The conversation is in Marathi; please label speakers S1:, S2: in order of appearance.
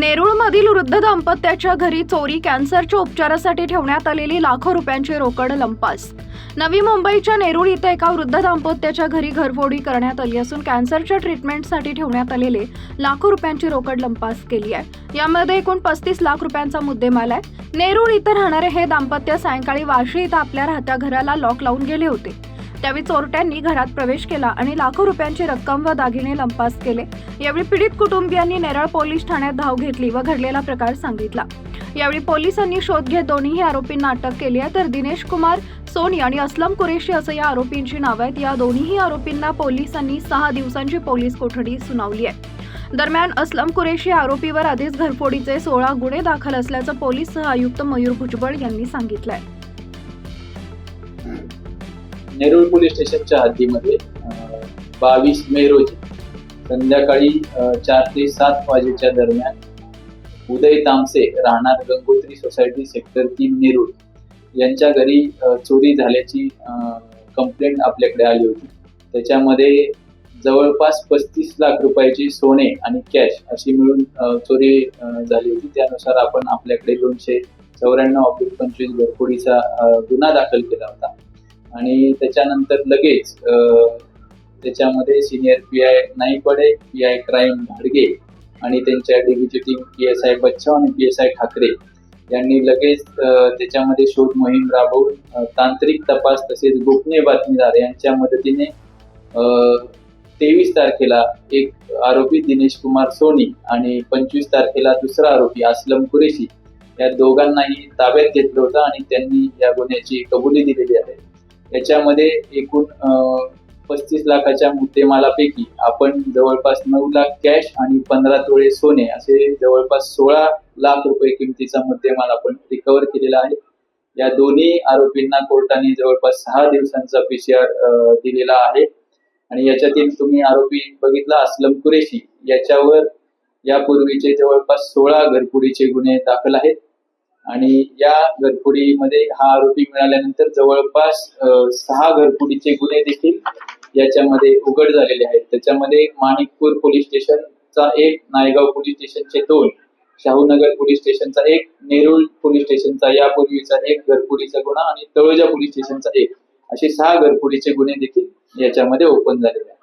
S1: वृद्ध दाम्पत्याच्या घरी चोरी कॅन्सरच्या उपचारासाठी ठेवण्यात आलेली लाखो रुपयांची रोकड लंपास. नवी मुंबईच्या नेरूळ इथं एका वृद्ध दाम्पत्याच्या घरी घरफोडी करण्यात आली असून कॅन्सरच्या ट्रीटमेंटसाठी ठेवण्यात आलेले लाखो रुपयांची रोकड लंपास केली आहे. यामध्ये एकूण पस्तीस लाख रुपयांचा मुद्देमाल आहे. नेरूळ इथं राहणारे हे दाम्पत्य सायंकाळी वाशी इथं आपल्या राहत्या घराला लॉक लावून गेले होते. त्यावेळी चोरट्यांनी घरात प्रवेश केला आणि लाखो रुपयांची रक्कम व दागिने लंपास केले. यावेळी पीडित कुटुंबियांनी नेरळ पोलीस ठाण्यात धाव घेतली व घडलेला प्रकार सांगितला. यावेळी पोलिसांनी शोध घेत दोन्ही आरोपींना अटक केली आहे तर दिनेश कुमार सोनी आणि असलम कुरेशी असं या आरोपींची नावं आहेत. या दोन्ही आरोपींना पोलिसांनी सहा दिवसांची पोलीस कोठडी सुनावली आहे. दरम्यान असलम कुरेशी आरोपीवर आधीच घरफोडीचे सोळा गुन्हे दाखल असल्याचं पोलीस सह आयुक्त मयूर भुजबळ यांनी सांगितलंय.
S2: नेरूळ पोलीस स्टेशनच्या हद्दीमध्ये बावीस मे रोजी संध्याकाळी चार ते सात वाजेच्या दरम्यान उदय तामसे राहणार गंगोत्री सोसायटी सेक्टर तीन नेरूळ यांच्या घरी चोरी झाल्याची कंप्लेंट आपल्याकडे आली होती. त्याच्यामध्ये जवळपास पस्तीस लाख रुपयाची सोने आणि कॅश अशी मिळून चोरी झाली होती. त्यानुसार आपण आपल्याकडे दोनशे चौऱ्याण्णव ऑफिस पंचवीस घरफोडीचा गुन्हा दाखल केला होता. आणि त्याच्यानंतर लगेच त्याच्यामध्ये senior P I Naikwade P I crime घाडगे आणि त्यांच्या डीबीची team P S I Bachhav आणि पी एस आय ठाकरे यांनी लगेच त्याच्यामध्ये शोध मोहीम राबवून तांत्रिक तपास तसेच गोपनीय बातमीदार यांच्या मदतीने तेवीस तारखेला एक आरोपी दिनेश कुमार सोनी आणि पंचवीस तारखेला दुसरा आरोपी असलम कुरेशी या दोघांनाही ताब्यात घेतलं होतं आणि त्यांनी या गुन्ह्याची कबुली दिलेली आहे. याच्यामध्ये एकूण पस्तीस लाखाच्या मुद्देमालापैकी आपण जवळपास नऊ लाख कॅश आणि पंधरा तोळे सोने असे जवळपास सोळा लाख रुपये किमतीचा मुद्देमाल आपण रिकव्हर केलेला आहे. या दोन्ही आरोपींना कोर्टाने जवळपास सहा दिवसांचा पीसीआर दिलेला आहे. आणि याच्यातील तुम्ही आरोपी बघितला असलम कुरेशी याच्यावर यापूर्वीचे जवळपास सोळा घरपुडीचे गुन्हे दाखल आहेत. आणि या घरफोडीमध्ये हा आरोपी मिळाल्यानंतर जवळपास सहा घरफोडीचे गुन्हे देखील याच्यामध्ये उघड झालेले आहेत. त्याच्यामध्ये माणिकपूर पोलीस स्टेशनचा एक नायगाव पोलीस स्टेशनचे दोन शाहूनगर पोलीस स्टेशनचा एक नेरूळ पोलीस स्टेशनचा यापूर्वीचा एक घरफोडीचा गुन्हा आणि तळोजा पोलीस स्टेशनचा एक. असे सहा घरफोडीचे गुन्हे देखील याच्यामध्ये ओपन झालेले आहेत.